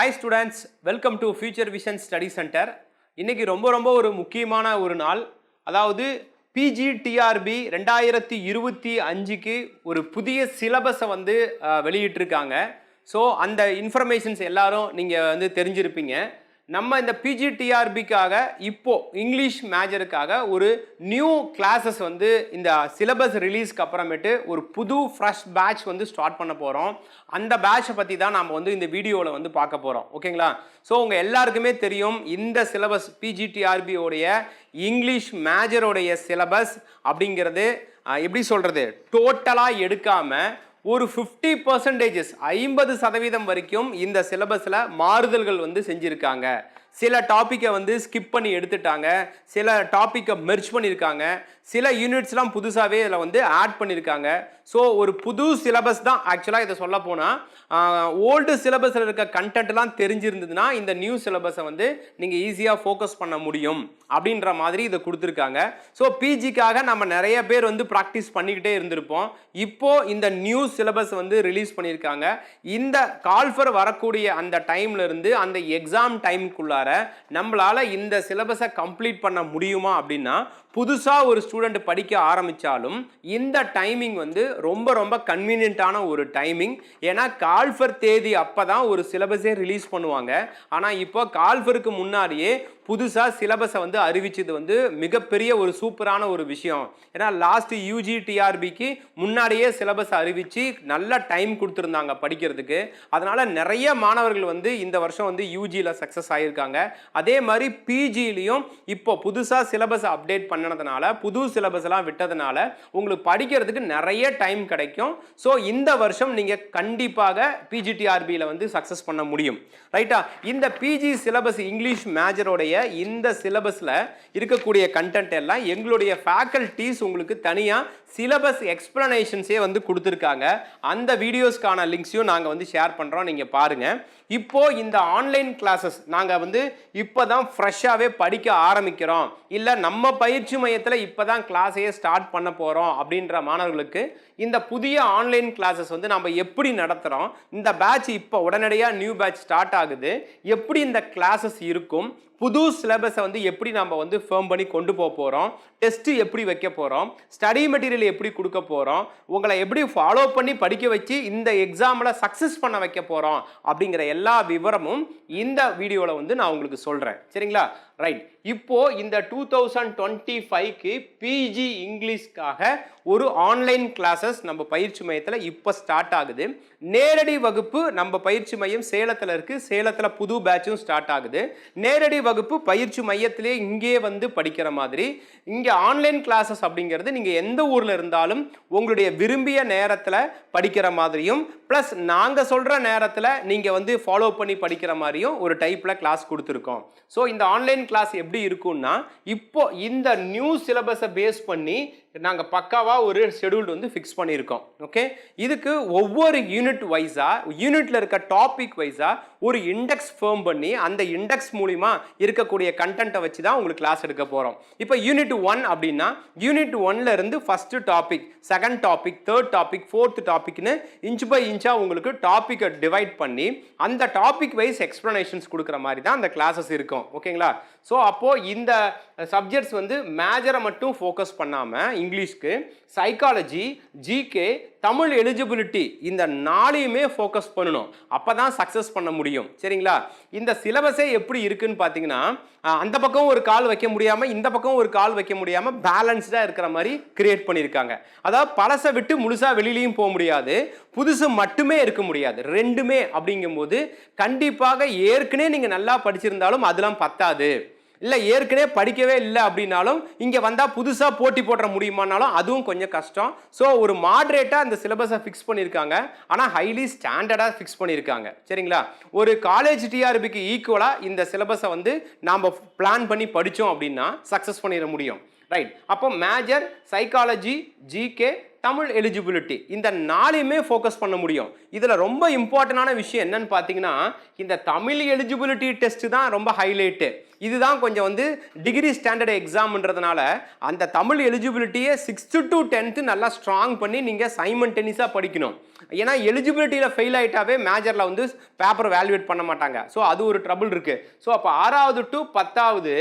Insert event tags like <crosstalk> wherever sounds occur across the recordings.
Hi students welcome to future vision study centre இன்றைக்கி ரொம்ப ரொம்ப ஒரு முக்கியமான ஒரு நாள். அதாவது பிஜி டிஆர்பி ரெண்டாயிரத்தி இருபத்தி அஞ்சுக்கு ஒரு புதிய சிலபஸை வந்து வெளியிட்டிருக்காங்க. ஸோ அந்த இன்ஃபர்மேஷன்ஸ் எல்லாரும் நீங்கள் வந்து தெரிஞ்சிருப்பீங்க. நம்ம இந்த பிஜிடிஆர்பிக்காக இப்போ இங்கிலீஷ் மேஜருக்காக ஒரு நியூ கிளாஸஸ் வந்து இந்த சிலபஸ் ரிலீஸ்க்கு அப்புறமேட்டு ஒரு புது ஃப்ரெஷ் பேட்ச் வந்து ஸ்டார்ட் பண்ண போகிறோம் அந்த பேட்சை பற்றி தான் நாம் வந்து இந்த வீடியோவில் வந்து பார்க்க போகிறோம் ஓகேங்களா ஸோ உங்கள் எல்லாருக்குமே தெரியும் இந்த சிலபஸ் பிஜிடிஆர்பியோடைய இங்கிலீஷ் மேஜருடைய சிலபஸ் அப்படிங்கிறது எப்படி சொல்கிறது டோட்டலாக எடுக்காமல் ஒரு ஃபிஃப்டி பர்சன்டேஜஸ் ஐம்பது சதவீதம் வரைக்கும் இந்த சிலபஸில் மாறுதல்கள் வந்து செஞ்சுருக்காங்க. சில டாப்பிக்கை வந்து ஸ்கிப் பண்ணி எடுத்துட்டாங்க. சில டாப்பிக்கை மெர்ஜ் பண்ணியிருக்காங்க சில யூனிட்ஸ்லாம் புதுசாகவே இதில் வந்து ஆட் பண்ணியிருக்காங்க ஸோ ஒரு புது சிலபஸ் தான் ஆக்சுவலாக இதை சொல்ல போனால் ஓல்டு சிலபஸில் இருக்க கண்டென்ட்லாம் தெரிஞ்சிருந்ததுன்னா இந்த நியூ சிலபஸை வந்து நீங்கள் ஈஸியாக ஃபோக்கஸ் பண்ண முடியும் அப்படின்ற மாதிரி இதை கொடுத்துருக்காங்க. ஸோ பிஜிக்காக நம்ம நிறைய பேர் வந்து ப்ராக்டிஸ் பண்ணிக்கிட்டே இருந்திருப்போம். இப்போது இந்த நியூ சிலபஸ் வந்து ரிலீஸ் பண்ணியிருக்காங்க இந்த கால்ஃபர் வரக்கூடிய அந்த டைம்லேருந்து அந்த எக்ஸாம் டைமுக்குள்ளார நம்மளால இந்த சிலபஸை கம்ப்ளீட் பண்ண முடியுமா அப்படின்னா புதுசாக ஒரு ஸ்டூடெண்ட் படிக்க ஆரம்பித்தாலும் இந்த டைமிங் வந்து ரொம்ப ரொம்ப கன்வீனியண்ட்டான ஒரு டைமிங் ஏன்னா கால்ஃபர் தேதி அப்போ தான் ஒரு சிலபஸே ரிலீஸ் பண்ணுவாங்க. ஆனால் இப்போ கால்ஃபருக்கு முன்னாடியே புதுசாக சிலபஸை வந்து அறிவிச்சது வந்து மிகப்பெரிய ஒரு சூப்பரான ஒரு விஷயம். ஏன்னா லாஸ்ட் யூஜி டிஆர்பிக்கு முன்னாடியே சிலபஸ் அறிவித்து நல்ல டைம் கொடுத்துருந்தாங்க படிக்கிறதுக்கு. அதனால் நிறைய மாணவர்கள் வந்து இந்த வருஷம் வந்து யூஜியில் சக்ஸஸ் ஆகியிருக்காங்க அதே மாதிரி பிஜிலையும் இப்போ புதுசாக சிலபஸ் அப்டேட் பண்ணதுனால புது சிலபஸ்லாம் விட்டதுனால உங்களுக்கு படிக்கிறதுக்கு நிறைய டைம் கிடைக்கும். ஸோ இந்த வருஷம் நீங்கள் கண்டிப்பாக பிஜிடிஆர்பியில் வந்து சக்ஸஸ் பண்ண முடியும். ரைட்டா இந்த பிஜி சிலபஸ் இங்கிலீஷ் மேஜரோடைய இந்த சிலபஸில் இருக்கக்கூடிய கண்டென்ட் எல்லாம் எங்களுடைய ஃபேக்கல்டிஸ் உங்களுக்கு தனியாக சிலபஸ் எக்ஸ்பிளனேஷன்ஸே வந்து கொடுத்துருக்காங்க. அந்த வீடியோஸ்க்கான லிங்க்ஸையும் நாங்கள் வந்து ஷேர் பண்ணுறோம் நீங்கள் பாருங்கள் இப்போது இந்த ஆன்லைன் கிளாஸஸ் நாங்கள் வந்து இப்போ தான் ஃப்ரெஷ்ஷாகவே படிக்க ஆரம்பிக்கிறோம். இல்லை நம்ம பயிற்சி மையத்தில் இப்போ தான் கிளாஸையே ஸ்டார்ட் பண்ண போகிறோம் அப்படின்ற மாணவர்களுக்கு இந்த புதிய ஆன்லைன் கிளாஸஸ் வந்து நம்ம எப்படி நடத்துகிறோம் இந்த பேட்ச் இப்போ உடனடியாக நியூ பேட்ச் ஸ்டார்ட் ஆகுது. எப்படி இந்த கிளாஸஸ் இருக்கும்? புது சிலபஸை வந்து எப்படி நம்ம வந்து ஃபேம் பண்ணி கொண்டு போக போகிறோம் டெஸ்ட்டு எப்படி வைக்க போகிறோம் ஸ்டடி மெட்டீரியல் எப்படி கொடுக்க போகிறோம் உங்களை எப்படி ஃபாலோ பண்ணி படிக்க வச்சு இந்த எக்ஸாமில் சக்ஸஸ் பண்ண வைக்க போகிறோம் அப்படிங்கிற எல்லா எல்லா விவரமும் இந்த வீடியோவில் வந்து நான் உங்களுக்கு சொல்கிறேன் சரிங்களா? ரைட் இப்போ இந்த டூ தௌசண்ட் டுவெண்ட்டி ஃபைவ்க்கு பிஜி இங்கிலீஷ்க்காக ஒரு ஆன்லைன் கிளாஸஸ் நம்ம பயிற்சி மையத்தில் இப்போ ஸ்டார்ட் ஆகுது. நேரடி வகுப்பு நம்ம பயிற்சி மையம் சேலத்தில் இருக்குது சேலத்தில் புது பேட்சும் ஸ்டார்ட் ஆகுது. நேரடி வகுப்பு பயிற்சி மையத்திலே இங்கே வந்து படிக்கிற மாதிரி இங்கே ஆன்லைன் கிளாஸஸ் அப்படிங்கிறது நீங்கள் எந்த ஊரில் இருந்தாலும் உங்களுடைய விரும்பிய நேரத்தில் படிக்கிற மாதிரியும் ப்ளஸ் நாங்கள் சொல்கிற நேரத்தில் நீங்கள் வந்து ஃபாலோ பண்ணி படிக்கிற மாதிரியும் ஒரு டைப்பில் கிளாஸ் கொடுத்துருக்கோம். ஸோ இந்த ஆன்லைன் கிளாஸ் எப்படி இருக்கும்னா இப்போ இந்த நியூ சிலபஸை பேஸ் பண்ணி நாங்கள் பக்காவாக ஒரு ஷெடியூல் வந்து ஃபிக்ஸ் பண்ணியிருக்கோம். ஓகே இதுக்கு ஒவ்வொரு யூனிட் வைஸாக யூனிட்டில் இருக்க டாபிக் வைஸாக ஒரு இண்டெக்ஸ் ஃபேம் பண்ணி அந்த இண்டெக்ஸ் மூலிமா இருக்கக்கூடிய கண்டென்ட்டை வச்சு தான் உங்களுக்கு கிளாஸ் எடுக்க போகிறோம் இப்போ யூனிட் ஒன் அப்படின்னா யூனிட் ஒன்லேருந்து first topic second topic third topic fourth டாபிக்னு inch by இன்ச்சாக உங்களுக்கு டாப்பிக்கை டிவைட் பண்ணி அந்த டாபிக் வைஸ் எக்ஸ்ப்ளனேஷன்ஸ் கொடுக்குற மாதிரி தான் அந்த கிளாஸஸ் இருக்கும். ஓகேங்களா ஸோ அப்போது இந்த சப்ஜெக்ட்ஸ் வந்து மேஜரை மட்டும் ஃபோக்கஸ் பண்ணாமல் இங்கிலீஷ்க்கு சைக்காலஜி ஜிகே தமிழ் எலிஜிபிலிட்டி இந்த நாளையுமே ஃபோக்கஸ் பண்ணணும். அப்போ தான் சக்ஸஸ் பண்ண முடியும். சரிங்களா? இந்த சிலபஸே எப்படி இருக்குன்னு பார்த்தீங்கன்னா அந்த பக்கம் ஒரு கால் வைக்க முடியாமல் இந்த பக்கம் ஒரு கால் வைக்க முடியாமல் பேலன்ஸ்டாக இருக்கிற மாதிரி கிரியேட் பண்ணியிருக்காங்க. அதாவது பழசை விட்டு முழுசாக வெளியிலையும் போக முடியாது. புதுசு மட்டுமே இருக்க முடியாது. ரெண்டுமே அப்படிங்கும்போது கண்டிப்பாக ஏற்கனவே நீங்கள் நல்லா படிச்சிருந்தாலும் அதெல்லாம் பத்தாது. இல்லை ஏற்கனவே படிக்கவே இல்லை அப்படின்னாலும் இங்கே வந்தால் புதுசாக போட்டி போட்டுற முடியுமானாலும் அதுவும் கொஞ்சம் கஷ்டம். ஸோ ஒரு மாட்ரேட்டாக அந்த சிலபஸை ஃபிக்ஸ் பண்ணியிருக்காங்க. ஆனால் ஹைலி ஸ்டாண்டர்டாக ஃபிக்ஸ் பண்ணியிருக்காங்க. சரிங்களா? ஒரு காலேஜ் டிஆர்பிக்கு ஈக்குவலாக இந்த சிலபஸை வந்து நாம் பிளான் பண்ணி படித்தோம் அப்படின்னா சக்ஸஸ் பண்ணிட முடியும். ரைட் அப்போ major psychology GK Tamil eligibility இந்த நாளையுமே ஃபோக்கஸ் பண்ண முடியும். இதில் ரொம்ப இம்பார்ட்டண்டான விஷயம் என்னன்னு பார்த்தீங்கன்னா இந்த தமிழ் எலிஜிபிலிட்டி டெஸ்ட்டு தான் ரொம்ப ஹைலைட்டு இதுதான் கொஞ்சம் வந்து டிகிரி ஸ்டாண்டர்ட் எக்ஸாம்ன்றதுனால அந்த தமிழ் எலிஜிபிலிட்டியை சிக்ஸ்த்து டு டென்த்து நல்லா ஸ்ட்ராங் பண்ணி நீங்கள் சைமன் டென்னிஸாக படிக்கணும். ஏன்னா எலிஜிபிலிட்டியில் ஃபெயில் ஆகிட்டாவே மேஜரில் வந்து பேப்பர் வேல்யூவேட் பண்ண மாட்டாங்க. ஸோ அது ஒரு ட்ரபிள் இருக்குது ஸோ அப்போ ஆறாவது டு பத்தாவது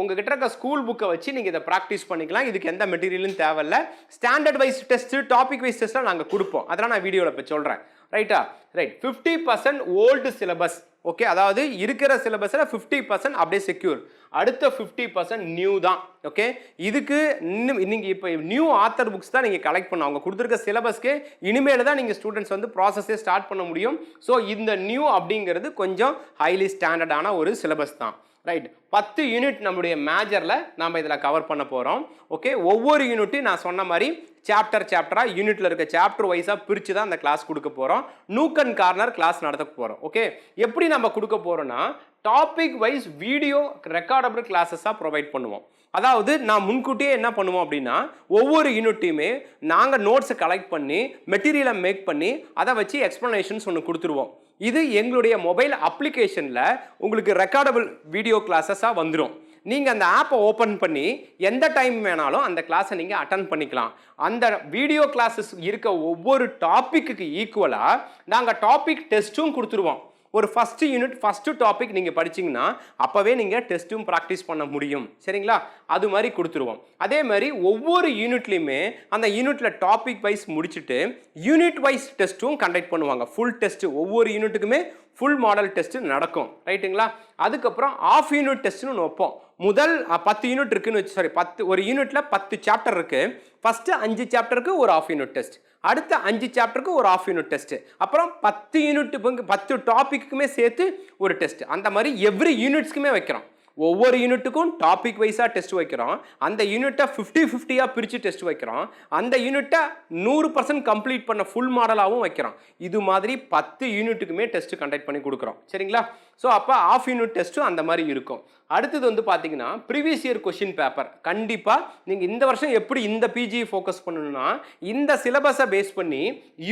உங்ககிட்ட இருக்க ஸ்கூல் புக்கை வச்சு நீங்கள் இதை ப்ராக்டிஸ் பண்ணிக்கலாம். இதுக்கு எந்த மெட்டீரியலும் தேவையில்ல. Standard wise test topic wise டெஸ்ட்லாம் நாங்கள் கொடுப்போம். அதெல்லாம் நான் வீடியோவில் இப்போ சொல்கிறேன் ரைட்டா? Right fifty percent old syllabus okay அதாவது இருக்கிற சிலபஸில் ஃபிஃப்டி பர்சன்ட் அப்படியே செக்யூர் அடுத்த ஃபிஃப்டி பர்சன்ட் நியூ தான். ஓகே இதுக்கு இன்னும் நீங்கள் இப்போ நியூ ஆத்தர் புக்ஸ் தான் நீங்கள் கலெக்ட் பண்ணணும். அவங்க கொடுத்துருக்க சிலபஸ்க்கு இனிமேல் தான் நீங்கள் ஸ்டூடெண்ட்ஸ் வந்து ப்ராசஸே ஸ்டார்ட் பண்ண முடியும். ஸோ இந்த நியூ அப்படிங்கிறது கொஞ்சம் ஹைலி ஸ்டாண்டர்டான ஒரு சிலபஸ் தான். ரைட் பத்து யூனிட் நம்முடைய மேஜரில் நாம் இதில் கவர் பண்ண போகிறோம் ஓகே ஒவ்வொரு யூனிட்டையும் நான் சொன்ன மாதிரி சாப்டர் சாப்டராக யூனிட்டில் இருக்க சாப்டர் வைஸாக பிரித்து தான் அந்த கிளாஸ் கொடுக்க போகிறோம் நூக்கன் கார்னர் கிளாஸ் நடத்த போகிறோம் ஓகே எப்படி நம்ம கொடுக்க போகிறோன்னா டாபிக் வைஸ் வீடியோ ரெக்கார்டபிள் கிளாஸஸாக ப்ரொவைட் பண்ணுவோம். அதாவது நான் முன்கூட்டியே என்ன பண்ணுவோம் அப்படின்னா ஒவ்வொரு யூனிட்டையுமே நாங்கள் நோட்ஸை கலெக்ட் பண்ணி மெட்டீரியலை மேக் பண்ணி அதை வச்சு எக்ஸ்ப்ளனேஷன்ஸ் ஒன்று கொடுத்துருவோம். இது எங்களுடைய மொபைல் அப்ளிகேஷனில் உங்களுக்கு ரெக்கார்டபிள் வீடியோ கிளாஸஸாக வந்துடும் நீங்கள் அந்த ஆப்பை ஓப்பன் பண்ணி எந்த டைம் வேணாலும் அந்த கிளாஸை நீங்கள் அட்டன் பண்ணிக்கலாம். அந்த வீடியோ கிளாஸஸ் இருக்க ஒவ்வொரு டாப்பிக்கு ஈக்குவலாக நாங்கள் டாபிக் டெஸ்ட்டும் கொடுத்துருவோம். ஒரு ஃபஸ்ட்டு யூனிட் ஃபஸ்ட்டு டாபிக் நீங்கள் படிச்சீங்கன்னா அப்போவே நீங்கள் டெஸ்ட்டும் ப்ராக்டிஸ் பண்ண முடியும். சரிங்களா? அது மாதிரி கொடுத்துருவோம். அதே மாதிரி ஒவ்வொரு யூனிட்லையுமே அந்த யூனிட்டில் டாபிக் வைஸ் முடிச்சுட்டு யூனிட் வைஸ் டெஸ்ட்டும் கண்டக்ட் பண்ணுவாங்க. ஃபுல் டெஸ்ட்டு ஒவ்வொரு யூனிட்டுக்குமே ஃபுல் மாடல் டெஸ்ட்டு நடக்கும். ரைட்டுங்களா அதுக்கப்புறம் ஆஃப் யூனிட் டெஸ்ட்னு ஒன்று வைப்போம். முதல் பத்து யூனிட் இருக்குன்னு வச்சு சாரி பத்து ஒரு யூனிட்டில் பத்து சாப்டர் இருக்குது ஃபஸ்ட்டு அஞ்சு சாப்டருக்கு ஒரு ஆஃப் யூனிட் டெஸ்ட் அடுத்த அஞ்சு சாப்டருக்கு ஒரு ஆஃப் யூனிட் டெஸ்ட்டு அப்புறம் பத்து யூனிட் பத்து டாப்பிக்குமே சேர்த்து ஒரு டெஸ்ட் அந்த மாதிரி எவ்ரி யூனிட்ஸ்க்குமே வைக்கிறோம். ஒவ்வொரு யூனிட்டுக்கும் டாபிக் வைஸாக டெஸ்ட் வைக்கிறோம். அந்த யூனிட்டை ஃபிஃப்டி ஃபிஃப்டியாக பிரித்து டெஸ்ட் வைக்கிறோம். அந்த யூனிட்டை நூறு பர்சன்ட் கம்ப்ளீட் பண்ண ஃபுல் மாடலாகவும் வைக்கிறோம். இது மாதிரி பத்து யூனிட்டுக்குமே டெஸ்ட்டு கண்டக்ட் பண்ணி கொடுக்குறோம். சரிங்களா? ஸோ அப்போ ஆஃப் யூனிட் டெஸ்ட்டும் அந்த மாதிரி இருக்கும். அடுத்தது வந்து பார்த்தீங்கன்னா ப்ரீவியஸ் இயர் கொஷின் பேப்பர் கண்டிப்பாக நீங்கள் இந்த வருஷம் எப்படி இந்த பிஜி ஃபோக்கஸ் பண்ணணும்னா இந்த சிலபஸை பேஸ் பண்ணி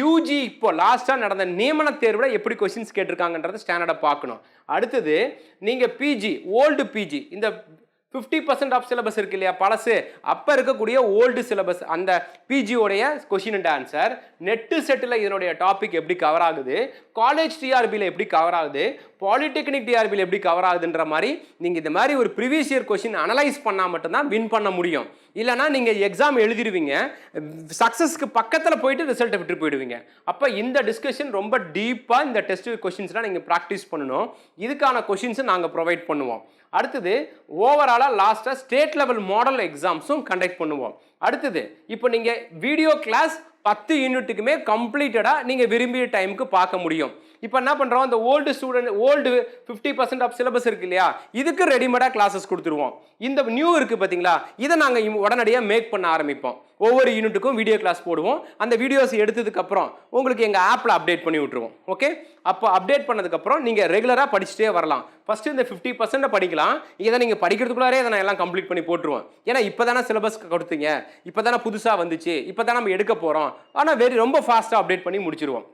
யூஜி இப்போ லாஸ்ட்டாக நடந்த நியமன தேர்வில் எப்படி கொஷின்ஸ் கேட்டிருக்காங்கன்றத ஸ்டாண்டர்டை பார்க்கணும். அடுத்தது நீங்கள் பிஜி ஓல்டு பிஜி இந்த ஃபிஃப்டி பர்சன்ட் ஆஃப் சிலபஸ் இருக்கு இல்லையா? பழசு. அப்போ இருக்கக்கூடிய ஓல்டு சிலபஸ் அந்த பிஜியோடைய கொஷின் அண்ட் ஆன்சர் நெட்டு செட்டில் இதனுடைய டாபிக் எப்படி கவர் ஆகுது? காலேஜ் டிஆர்பியில் எப்படி கவர் ஆகுது? பாலிடெக்னிக் டிஆர்பியில் எப்படி கவர் ஆகுதுன்ற மாதிரி நீங்கள் இந்த மாதிரி ஒரு ப்ரீவியஸ் இயர் கொஷின் அனலைஸ் பண்ணால் மட்டும்தான் வின் பண்ண முடியும். இல்லைனா நீங்கள் எக்ஸாம் எழுதிடுவீங்க சக்ஸஸ்க்கு பக்கத்தில் போயிட்டு ரிசல்ட்டை விட்டு போயிடுவீங்க. அப்போ இந்த டிஸ்கஷன் ரொம்ப டீப்பாக இந்த டெஸ்ட் கொஷின்ஸ்லாம் நீங்கள் ப்ராக்டிஸ் பண்ணணும். இதுக்கான கொஷின்ஸை நாங்கள் ப்ரொவைட் பண்ணுவோம். அடுத்தது ஓவராலாக லாஸ்ட்டாக ஸ்டேட் லெவல் மாடல் எக்ஸாம்ஸும் கண்டக்ட் பண்ணுவோம். அடுத்தது இப்போ நீங்கள் வீடியோ கிளாஸ் பத்து யூனிட்டுக்குமே கம்ப்ளீட்டடாக நீங்கள் விரும்பிய டைமுக்கு பார்க்க முடியும். இப்போ என்ன பண்ணுறோம் அந்த old student old fifty percent of syllabus இருக்கு இல்லையா? இதுக்கு ரெடிமேடாக கிளாஸஸ் கொடுத்துருவோம். இந்த நியூ இருக்குது பார்த்தீங்களா? இதை நாங்கள் உடனடியாக மேக் பண்ண ஆரம்பிப்போம். ஒவ்வொரு யூனிட்டுக்கும் வீடியோ கிளாஸ் போடுவோம். அந்த வீடியோஸ் எடுத்ததுக்கப்புறம் உங்களுக்கு எங்கள் ஆப்பில் அப்டேட் பண்ணி விட்ருவோம் ஓகே அப்போ அப்டேட் பண்ணதுக்கப்புறம் நீங்கள் ரெகுலராக படிச்சுட்டே வரலாம். ஃபஸ்ட்டு இந்த ஃபிஃப்டி பர்சன்ட் படிக்கலாம். இதை நீங்கள் படிக்கிறதுக்குள்ளாரே இதை நான் எல்லாம் கம்ப்ளீட் பண்ணி போட்டுருவோம். ஏன்னா இப்போ தானே சிலபஸ் கொடுத்தீங்க. இப்போ தானே புதுசாக வந்துச்சு இப்போ தான் நம்ம எடுக்க போகிறோம் ஆனால் வெரி ரொம்ப ஃபாஸ்ட்டாக அப்டேட் பண்ணி முடிச்சிருவோம்.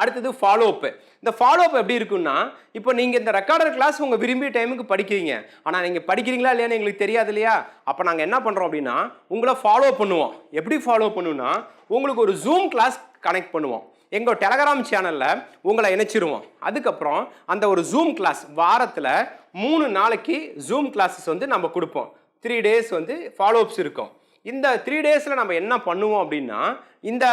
அடுத்தது ஃபாலோ அப்பு இந்த ஃபாலோ அப் எப்படி இருக்குன்னா இப்போ நீங்கள் இந்த ரெக்கார்டர் கிளாஸ் உங்கள் விரும்பிய டைமுக்கு படிக்கிறீங்க. ஆனால் நீங்கள் படிக்கிறீங்களா இல்லையான்னு எங்களுக்கு தெரியாது இல்லையா? அப்போ நாங்கள் என்ன பண்ணுறோம் அப்படின்னா உங்களை ஃபாலோ பண்ணுவோம். எப்படி ஃபாலோ பண்ணுவோம்னா உங்களுக்கு ஒரு ஜூம் கிளாஸ் கனெக்ட் பண்ணுவோம். எங்கள் டெலகிராம் சேனலில் உங்களை இணைச்சிருவோம். அதுக்கப்புறம் அந்த ஒரு ஜூம் கிளாஸ் வாரத்தில் மூணு நாளைக்கு ஜூம் கிளாஸஸ் வந்து நம்ம கொடுப்போம். த்ரீ டேஸ் வந்து ஃபாலோஅப்ஸ் இருக்கும். இந்த த்ரீ டேஸில் நம்ம என்ன பண்ணுவோம் அப்படின்னா இந்த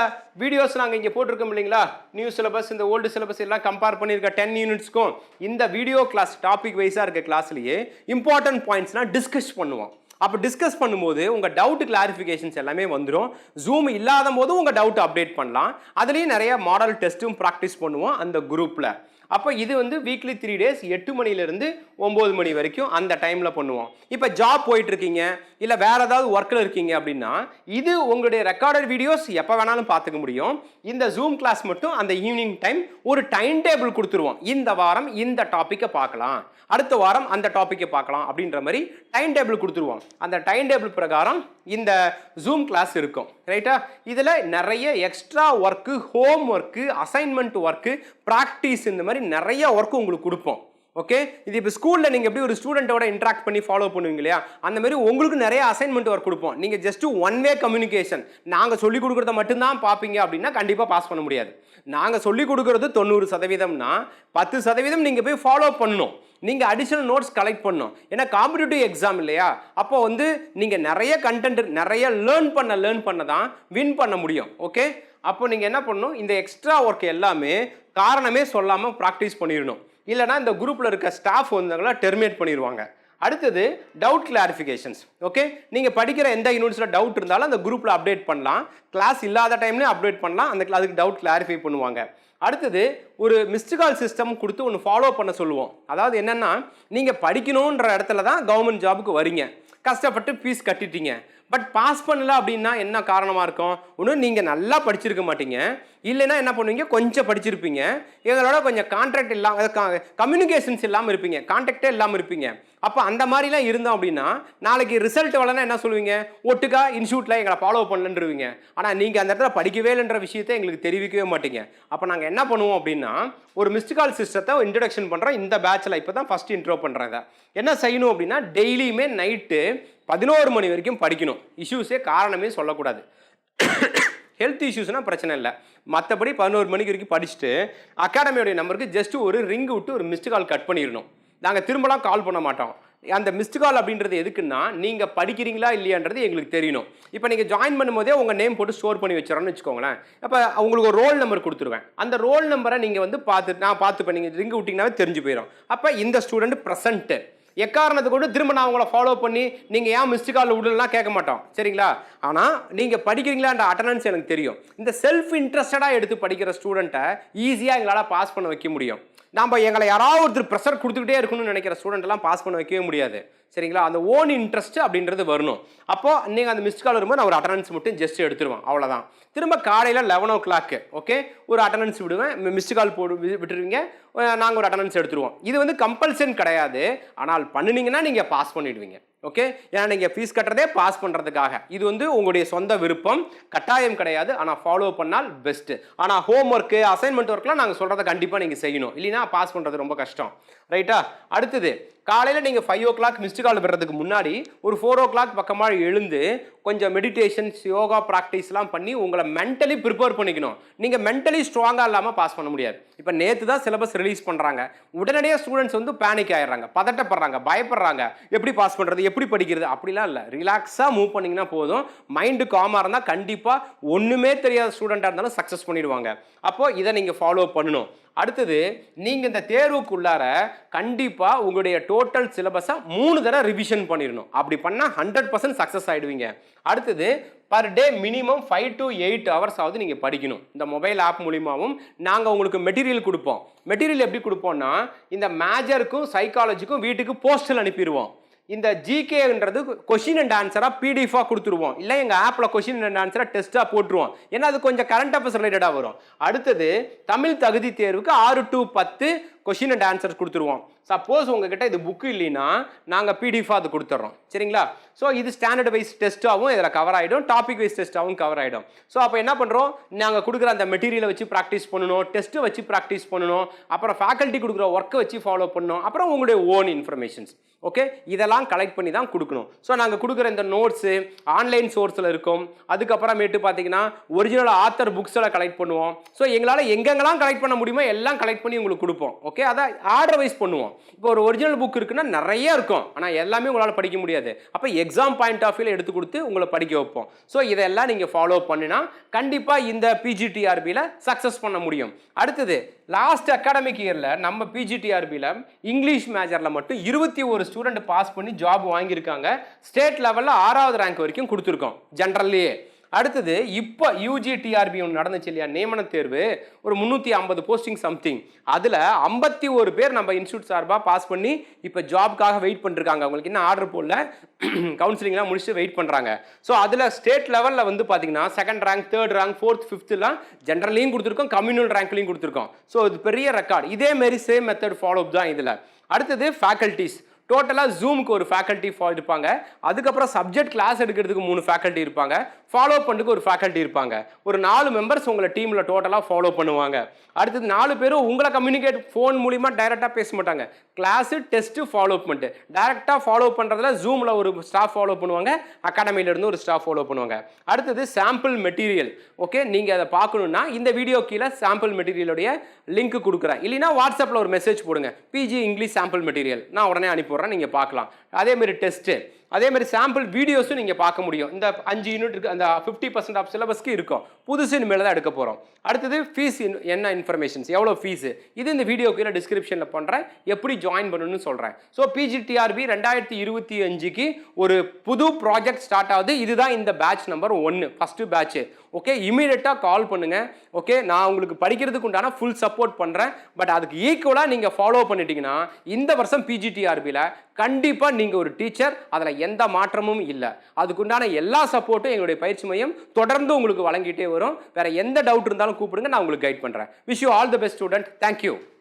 வீடியோஸ் நாங்கள் இங்கே போட்டிருக்கோம் இல்லைங்களா? நியூ சிலபஸ் இந்த ஓல்டு சிலபஸ் எல்லாம் கம்பேர் பண்ணியிருக்க டென் யூனிட்ஸ்க்கும் இந்த வீடியோ கிளாஸ் டாபிக் வைஸாக இருக்க கிளாஸ்லேயே இம்பார்ட்டன்ட் பாயிண்ட்ஸ்லாம் டிஸ்கஸ் பண்ணுவோம். அப்போ டிஸ்கஸ் பண்ணும்போது உங்கள் டவுட் கிளாரிஃபிகேஷன்ஸ் எல்லாமே வந்துடும் ஜூம் இல்லாத போது உங்கள் டவுட் அப்டேட் பண்ணலாம். அதுலேயும் நிறைய மாடல் டெஸ்ட்டும் ப்ராக்டிஸ் பண்ணுவோம் அந்த குரூப்பில் அப்போ இது வந்து வீக்லி த்ரீ டேஸ் எட்டு மணிலேருந்து ஒம்பது மணி வரைக்கும் அந்த டைமில் பண்ணுவோம். இப்போ ஜாப் போயிட்டுருக்கீங்க இல்லை வேறு ஏதாவது ஒர்க்கில் இருக்கீங்க அப்படின்னா இது உங்களுடைய ரெக்கார்டட் வீடியோஸ் எப்போ வேணாலும் பார்த்துக்க முடியும். இந்த ஜூம் கிளாஸ் மட்டும் அந்த ஈவினிங் டைம் ஒரு டைம் டேபிள் கொடுத்துருவோம். இந்த வாரம் இந்த டாப்பிக்கை பார்க்கலாம். அடுத்த வாரம் அந்த டாப்பிக்கை பார்க்கலாம் அப்படின்ற மாதிரி டைம் டேபிள் கொடுத்துருவோம். அந்த டைம் டேபிள் பிரகாரம் இந்த ஜூம் கிளாஸ் இருக்கும். ரைட்டா இதில் நிறைய extra work home work assignment work practice இந்த மாதிரி நிறைய ஒர்க்கு உங்களுக்கு கொடுப்போம். ஓகே இது இப்போ ஸ்கூலில் நீங்கள் எப்படி ஒரு ஸ்டூடெண்ட்டோட இன்ட்ராக்ட் பண்ணி ஃபாலோ பண்ணுவீங்க இல்லையா? அந்த மாதிரி உங்களுக்கு நிறைய அசைன்மெண்ட் ஒர்க் கொடுப்போம். நீங்கள் ஜஸ்ட் ஒன் வே கம்யூனிகேஷன் நாங்கள் சொல்லிக் கொடுக்குறத மட்டும்தான் பார்ப்பீங்க அப்படின்னா கண்டிப்பாக பாஸ் பண்ண முடியாது. நாங்கள் சொல்லிக் கொடுக்குறது தொண்ணூறு சதவீதம்னா பத்து சதவீதம் நீங்கள் போய் ஃபாலோ பண்ணணும். நீங்கள் அடிஷனல் நோட்ஸ் கலெக்ட் பண்ணணும். ஏன்னா காம்படிட்டிவ் எக்ஸாம் இல்லையா? அப்போ வந்து நீங்கள் நிறைய கண்டென்ட் நிறைய லேர்ன் பண்ண லேர்ன் பண்ண தான் வின் பண்ண முடியும். ஓகே அப்போ நீங்கள் என்ன பண்ணணும்? இந்த எக்ஸ்ட்ரா ஒர்க் எல்லாமே காரணமே சொல்லாமல் ப்ராக்டிஸ் பண்ணிடணும். இல்லைனா இந்த குரூப்பில் இருக்க ஸ்டாஃப் வந்தாங்களா டெர்மினேட் பண்ணிடுவாங்க அடுத்தது டவுட் கிளாரிஃபிகேஷன்ஸ் ஓகே நீங்கள் படிக்கிற எந்த யூனிட்ஸில் டவுட் இருந்தாலும் அந்த குரூப்பில் அப்டேட் பண்ணலாம். கிளாஸ் இல்லாத டைம்லேயும் அப்டேட் பண்ணலாம். அந்த அதுக்கு டவுட் கிளாரிஃபை பண்ணுவாங்க. அடுத்தது ஒரு மிஸ்டு கால் சிஸ்டம் கொடுத்து ஒன்று ஃபாலோ பண்ண சொல்லுவோம். அதாவது என்னென்னா நீங்கள் படிக்கணுன்ற இடத்துல தான் கவர்மெண்ட் ஜாபுக்கு வரீங்க. கஷ்டப்பட்டு ஃபீஸ் கட்டிட்டீங்க. பட் பாஸ் பண்ணல அப்படின்னா என்ன காரணமாக இருக்கும்? ஒன்று நீங்கள் நல்லா படிச்சிருக்க மாட்டீங்க. இல்லைன்னா என்ன பண்ணுவீங்க? கொஞ்சம் படிச்சிருப்பீங்க. எங்களோட கொஞ்சம் கான்ட்ராக்ட் இல்லாமல் கம்யூனிகேஷன்ஸ் இல்லாமல் இருப்பீங்க. கான்டாக்டே இல்லாமல் இருப்பீங்க. அப்போ அந்த மாதிரிலாம் இருந்தோம் அப்படின்னா நாளைக்கு ரிசல்ட் வரலன்னா என்ன சொல்லுவீங்க? ஒட்டுக்கா இன்ஸ்டியூட்டில் எங்களை ஃபாலோ பண்ணலன்றவீங்க. ஆனால் நீங்கள் அந்த இடத்துல படிக்கவே இல்லைன்ற விஷயத்தை எங்களுக்கு தெரிவிக்கவே மாட்டீங்க. அப்போ நாங்கள் என்ன பண்ணுவோம் அப்படின்னா ஒரு மிஸ்டு கால் சிஸ்டத்தை இன்ட்ரடக்ஷன் பண்ணுறோம் இந்த பேட்சில் இப்போ தான் ஃபஸ்ட் இன்ட்ரோ பண்ணுறேன் என்ன செய்யணும் அப்படின்னா டெய்லியுமே நைட்டு பதினோரு மணி வரைக்கும் படிக்கணும். இஷ்யூஸே காரணமே சொல்லக்கூடாது. ஹெல்த் இஷ்யூஸ்னால் பிரச்சனை இல்லை. மற்றபடி பதினோரு மணிக்கு வரைக்கும் படிச்சுட்டு அகாடமியோடைய நம்பருக்கு ஜஸ்ட் ஒரு ரிங் விட்டு ஒரு மிஸ்டு கால் கட் பண்ணிடணும். நாங்கள் திரும்பலாம் கால் பண்ண மாட்டோம். அந்த மிஸ்டு கால் அப்படின்றது எதுக்குன்னா நீங்கள் படிக்கிறீங்களா இல்லையான்றது எங்களுக்கு தெரியணும். இப்போ நீங்கள் ஜாயின் பண்ணும்போதே உங்கள் நேம் போட்டு ஸ்டோர் பண்ணி வச்சுறோன்னு வச்சுக்கோங்களேன். அப்போ உங்களுக்கு ஒரு ரோல் நம்பர் கொடுத்துருவேன். அந்த ரோல் நம்பரை நீங்கள் வந்து பார்த்து நான் பார்த்துப்பேன். நீங்கள் ரிங்கு விட்டிங்கனாவே தெரிஞ்சு போயிடும் அப்போ இந்த ஸ்டூடெண்ட் ப்ரெசண்ட்டு எக்காரணத்தை கொண்டு திரும்ப நான் உங்களை ஃபாலோ பண்ணி நீங்கள் ஏன் மிஸ்டு கால் விடலாம் கேட்க மாட்டோம். சரிங்களா? ஆனால் நீங்கள் படிக்கிறீங்களான்ற அட்டண்டன்ஸ் எனக்கு தெரியும். இந்த செல்ஃப் இன்ட்ரெஸ்டடாக எடுத்து படிக்கிற ஸ்டூடெண்ட்டை ஈஸியாக எங்களால் பாஸ் பண்ண வைக்க முடியும். நம்ம எங்களை யாராவது ஒருத்தர் ப்ரெஷர் கொடுத்துக்கிட்டே இருக்கணும்னு நினைக்கிற ஸ்டூடெண்ட்லாம் பாஸ் பண்ண வைக்கவே முடியாது. சரிங்களா? அந்த ஓன் இன்ட்ரெஸ்ட் அப்படின்றது வரணும். அப்போது நீங்கள் அந்த மிஸ்ட் கால் வரும்போது நான் ஒரு அட்டண்டன்ஸ் மட்டும் ஜஸ்ட் எடுத்துருவேன். அவ்வளோதான் திரும்ப காலையில் லெவன் ஓ கிளாக்கு ஓகே ஒரு அட்டண்டன்ஸ் விடுவேன். மிஸ்டு கால் போடு விட்டுருவீங்க. நாங்கள் ஒரு அட்டண்டன்ஸ் எடுத்துருவோம். இது வந்து கம்பல்சன் கிடையாது. ஆனால் பண்ணினீங்கன்னா நீங்கள் பாஸ் பண்ணிடுவீங்க. ஓகே ஏன்னா நீங்கள் ஃபீஸ் கட்டுறதே பாஸ் பண்ணுறதுக்காக இது வந்து உங்களுடைய சொந்த விருப்பம். கட்டாயம் கிடையாது. ஆனால் ஃபாலோ பண்ணால் பெஸ்ட்டு ஆனால் ஹோம் ஒர்க்கு அசைன்மெண்ட் ஒர்க்லாம் நாங்கள் சொல்கிறத கண்டிப்பாக நீங்கள் செய்யணும். இல்லைன்னா பாஸ் பண்ணுறது ரொம்ப கஷ்டம். ரைட்டா அடுத்தது காலையில் நீங்கள் five o'clock missed call விடுறதுக்கு முன்னாடி ஒரு ஃபோர் ஓ கிளாக் பக்கமாக எழுந்து கொஞ்சம் மெடிடேஷன்ஸ் யோகா ப்ராக்டிஸ்லாம் பண்ணி உங்களை மென்டலி ப்ரிப்பேர் பண்ணிக்கணும். நீங்கள் மென்டலி ஸ்ட்ராங்காக இல்லாமல் பாஸ் பண்ண முடியாது. இப்போ நேற்று தான் சிலபஸ் ரிலீஸ் பண்ணுறாங்க உடனடியாக ஸ்டூடெண்ட்ஸ் வந்து பேனிக் ஆயிடுறாங்க. பதட்டப்படுறாங்க பயப்படுறாங்க. எப்படி பாஸ் பண்ணுறது எப்படி படிக்கிறது? அப்படிலாம் இல்லை. ரிலாக்ஸாக மூவ் பண்ணிங்கன்னா போதும். மைண்டு காமாக இருந்தால் கண்டிப்பாக ஒன்றுமே தெரியாத ஸ்டூடெண்ட்டாக இருந்தாலும் சக்ஸஸ் பண்ணிடுவாங்க. அப்போது இதை நீங்கள் ஃபாலோ பண்ணணும். அடுத்தது நீங்கள் இந்த தேர்வுக்குள்ளார கண்டிப்பாக உங்களுடைய டோட்டல் சிலபஸை மூணு தடவை ரிவிஷன் பண்ணிடணும். அப்படி பண்ணால் ஹண்ட்ரட் பர்சன்ட் சக்ஸஸ் ஆகிடுவீங்க அடுத்தது per day minimum five to eight hours ஆகுது நீங்கள் படிக்கணும். இந்த மொபைல் ஆப் மூலியமாகவும் நாங்கள் உங்களுக்கு மெட்டீரியல் கொடுப்போம். மெட்டீரியல் எப்படி கொடுப்போம்னா இந்த மேஜருக்கும் சைக்காலஜிக்கும் வீட்டுக்கு போஸ்டல் அனுப்பிடுவோம். இந்த ஜிகேன்றது கொஷின் அண்ட் ஆன்சராக பிடிஎஃபாக கொடுத்துருவோம். இல்லை எங்கள் ஆப்பில் கொஷின் அண்ட் ஆன்சராக டெஸ்ட்டாக போட்டுருவோம். ஏன்னா அது கொஞ்சம் கரண்ட் அஃபேர்ஸ் ரிலேட்டடாக வரும். அடுத்தது தமிழ் தகுதி தேர்வுக்கு ஆறு டு பத்து கொஷின் அண்ட் ஆன்சர்ஸ் கொடுத்துருவோம். சப்போஸ் உங்ககிட்ட இது புக்கு இல்லைன்னா நாங்கள் பிடிஎஃபாக அது கொடுத்துட்றோம் சரிங்களா? ஸோ இது ஸ்டாண்டர்ட் வைஸ் டெஸ்ட்டாகவும் இதில் கவர் ஆகிடும் டாபிக் வைஸ் டெஸ்ட்டாகவும் கவர் ஆகிடும் ஸோ அப்போ என்ன பண்ணுறோம் நாங்கள் கொடுக்குற அந்த மெட்டீரியலை வச்சு ப்ராக்டிஸ் பண்ணணும். டெஸ்ட்டு வச்சு ப்ராக்டிஸ் பண்ணணும். அப்புறம் ஃபேக்கல்ட்டி கொடுக்குற ஒர்க்கை வச்சு ஃபாலோ பண்ணணும். அப்புறம் உங்களுடைய ஓன் இன்ஃபர்மேஷன்ஸ் ஓகே இதெல்லாம் கலெக்ட் பண்ணி தான் கொடுக்கணும். ஸோ நாங்கள் கொடுக்குற இந்த நோட்ஸு ஆன்லைன் சோர்ஸில் இருக்கும். அதுக்கப்புறமேட்டு பார்த்தீங்கன்னா ஒரிஜினல் ஆத்தர் புக்ஸில் கலெக்ட் பண்ணுவோம். ஸோ எங்களால் எங்கெங்கெல்லாம் கலெக்ட் பண்ண முடியுமோ எல்லாம் கலெக்ட் பண்ணி உங்களுக்கு கொடுப்போம். Okay okay? அதான் ஆர்டர் வைஸ் பண்ணுவோம். இப்போ ஒரு ஒரிஜினல் புக் இருக்குன்னா நிறைய இருக்கும். ஆனால் எல்லாமே உங்களால் படிக்க முடியாது. அப்போ எக்ஸாம் பாயிண்ட் ஆஃப் வியூவில் எடுத்து கொடுத்து உங்களை படிக்க வைப்போம். ஸோ இதெல்லாம் நீங்கள் ஃபாலோ பண்ணினா கண்டிப்பாக இந்த பிஜிடிஆர்பியில் சக்ஸஸ் பண்ண முடியும். அடுத்தது லாஸ்ட் அகாடமிக் இயரில் நம்ம பிஜிடிஆர்பியில் இங்கிலீஷ் மேஜரில் மட்டும் இருபத்தி ஒரு ஸ்டூடெண்ட் பாஸ் பண்ணி ஜாப் வாங்கியிருக்காங்க. ஸ்டேட் லெவலில் ஆறாவது ரேங்க் வரைக்கும் கொடுத்துருக்கோம். ஜென்ரல்லையே அடுத்தது இப்போ யூஜி டிஆர்பி ஒன்று நடந்துச்சு இல்லையா? நியமன தேர்வு. ஒரு முந்நூற்றி ஐம்பது போஸ்டிங் சம்திங் அதில் ஐம்பத்தி ஒரு பேர் நம்ம இன்ஸ்டியூட் சார்பாக பாஸ் பண்ணி இப்போ ஜாப்க்காக வெயிட் பண்ணிருக்காங்க. அவங்களுக்கு இன்னும் ஆர்டர் போடல? <clears throat> கவுன்சிலிங்லாம் முடிச்சுட்டு வெயிட் பண்ணுறாங்க ஸோ அதில் ஸ்டேட் லெவலில் வந்து பார்த்தீங்கன்னா second rank third rank fourth ஃபிஃப்த்துலாம் ஜென்ரலையும் கொடுத்துருக்கோம் கம்யூனல் ரேங்க்லையும் கொடுத்துருக்கோம். ஸோ இது பெரிய ரெக்கார்ட் இதே சேம் மெத்தட் ஃபாலோ தான் இதில். அடுத்தது ஃபேக்கல்ட்டிஸ் டோட்டலாக ஜூமுக்கு ஒரு ஃபேக்கல்ட்டி இருப்பாங்க அதுக்கப்புறம் சப்ஜெக்ட் கிளாஸ் எடுக்கிறதுக்கு மூணு ஃபேக்கல்ட்டி இருப்பாங்க. ஃபாலோ பண்ணுறதுக்கு ஒரு ஃபேக்கல்ட்டி இருப்பாங்க. ஒரு நாலு மெம்பர்ஸ் உங்களை டீமில் டோட்டலாக ஃபாலோ பண்ணுவாங்க. அடுத்தது நாலு பேரும் உங்களை கம்யூனிகேட் ஃபோன் மூலிமா டைரெக்டாக பேச மாட்டாங்க. கிளாஸு டெஸ்ட்டு ஃபாலோ பண்ணிட்டு. டேரெக்டாக ஃபாலோ பண்ணுறதுல ஜூமில் ஒரு ஸ்டாஃப் ஃபாலோ பண்ணுவாங்க. அகாடமியிலேருந்து ஒரு ஸ்டாஃப் ஃபாலோ பண்ணுவாங்க. அடுத்தது சாம்பிள் மெட்டீரியல் ஓகே நீங்கள் அதை பார்க்கணுன்னா இந்த வீடியோ கீழே சாம்பிள் மெட்டீரியலுடைய லிங்க் கொடுக்குறேன். இல்லைன்னா வாட்ஸ்அப்பில் ஒரு மெசேஜ் போடுங்க. பிஜி இங்கிலீஷ் சாம்பிள் மெட்டீரியல் நான் உடனே போடுறேன் நீங்கள் பார்க்கலாம். அதேமாரி டெஸ்ட்டு அதேமாரி சாம்பிள் வீடியோஸும் நீங்கள் பார்க்க முடியும். இந்த அஞ்சு யூனிட் இருக்குது அந்த ஃபிஃப்டி பர்சன்ட் ஆஃப் சிலபஸ்க்கு இருக்கும். புதுசு இனிமேல் தான் எடுக்க போகிறோம் அடுத்தது ஃபீஸ் என்ன இன்ஃபர்மேஷன்ஸ் எவ்வளோ ஃபீஸு இது இந்த வீடியோ கீழே டிஸ்கிரிப்ஷனில் பண்ணுறேன் எப்படி ஜாயின் பண்ணணும்னு சொல்கிறேன் ஸோ பிஜிடிஆர்பி ரெண்டாயிரத்தி இருபத்தி அஞ்சுக்கு ஒரு புது ப்ராஜெக்ட் ஸ்டார்ட் ஆகுது. இதுதான் இந்த பேட்ச் நம்பர் ஒன்று ஃபஸ்ட்டு பேட்ச்சு ஓகே இமீடியட்டாக கால் பண்ணுங்கள் ஓகே நான் உங்களுக்கு படிக்கிறதுக்கு உண்டான ஃபுல் சப்போர்ட் பண்ணுறேன் பட் அதுக்கு ஈக்குவலாக நீங்கள் ஃபாலோ பண்ணிட்டீங்கன்னா இந்த வருஷம் பிஜிடிஆர்பியில் கண்டிப்பாக நீங்கள் ஒரு டீச்சர் அதில் எந்த மாற்றமும் இல்லை. அதுக்குண்டான எல்லா சப்போர்ட்டும் எங்களுடைய பயிற்சி மையம் தொடர்ந்து உங்களுக்கு வழங்கிட்டே வரும். வேறு எந்த டவுட் இருந்தாலும் கூப்பிடுங்க நான் உங்களுக்கு கைட் பண்ணுறேன் wish you all the best student thank you